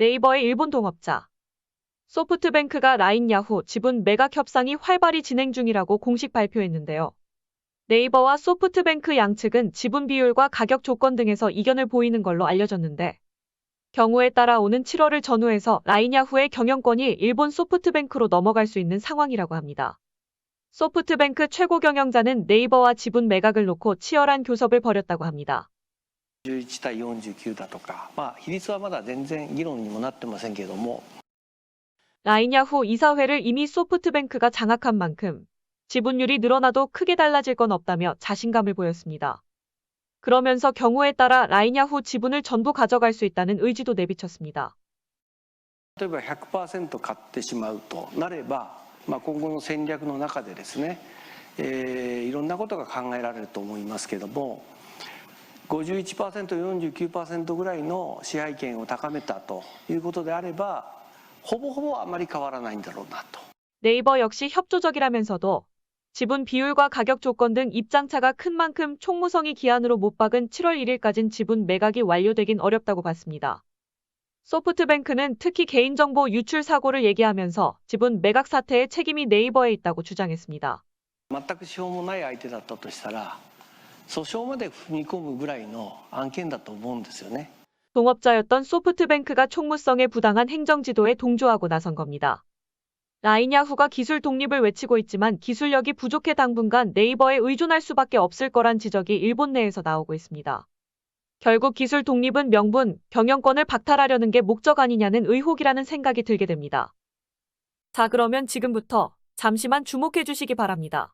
네이버의 일본 동업자. 소프트뱅크가 라인 야후 지분 매각 협상이 활발히 진행 중이라고 공식 발표했는데요. 네이버와 소프트뱅크 양측은 지분 비율과 가격 조건 등에서 이견을 보이는 걸로 알려졌는데, 경우에 따라 오는 7월을 전후해서 라인 야후의 경영권이 일본 소프트뱅크로 넘어갈 수 있는 상황이라고 합니다. 소프트뱅크 최고 경영자는 네이버와 지분 매각을 놓고 치열한 교섭을 벌였다고 합니다. 11対49だとか、まあ、比率はまだ全然議論にもなってませんけれども、 라인야후 이사회를 이미 소프트뱅크가 장악한 만큼 지분율이 늘어나도 크게 달라질 건 없다며 자신감을 보였습니다. 그러면서 경우에 따라 라인야후 지분을 전부 가져갈 수 있다는 의지도 내비쳤습니다. 例えば100%買ってしまうとなれば、まあ、今後の戦略の中でですね、えーいろんなことが考えられると思いますけれども、 51%、49%ぐらいの支配権を高めたということであれば、ほぼほぼあまり変わらないんだろうなと。 네이버 역시 협조적이라면서도 지분 비율과 가격 조건 등 입장차가 큰 만큼 총무성이 기한으로 못 박은 7월 1일까진 지분 매각이 완료되긴 어렵다고 봤습니다. 소프트뱅크는 특히 개인정보 유출 사고를 얘기하면서 지분 매각 사태의 책임이 네이버에 있다고 주장했습니다. 全く資本もない相手だったとしたら、 訴訟まで踏み込むぐらいの案件だと思うんですよね。 동업자였던 소프트뱅크가 총무성의 부당한 행정지도에 동조하고 나선 겁니다. 라인야후가 기술 독립을 외치고 있지만 기술력이 부족해 당분간 네이버에 의존할 수밖에 없을 거란 지적이 일본 내에서 나오고 있습니다. 결국 기술 독립은 명분, 경영권을 박탈하려는 게 목적 아니냐는 의혹이라는 생각이 들게 됩니다. 자, 그러면 지금부터 잠시만 주목해 주시기 바랍니다.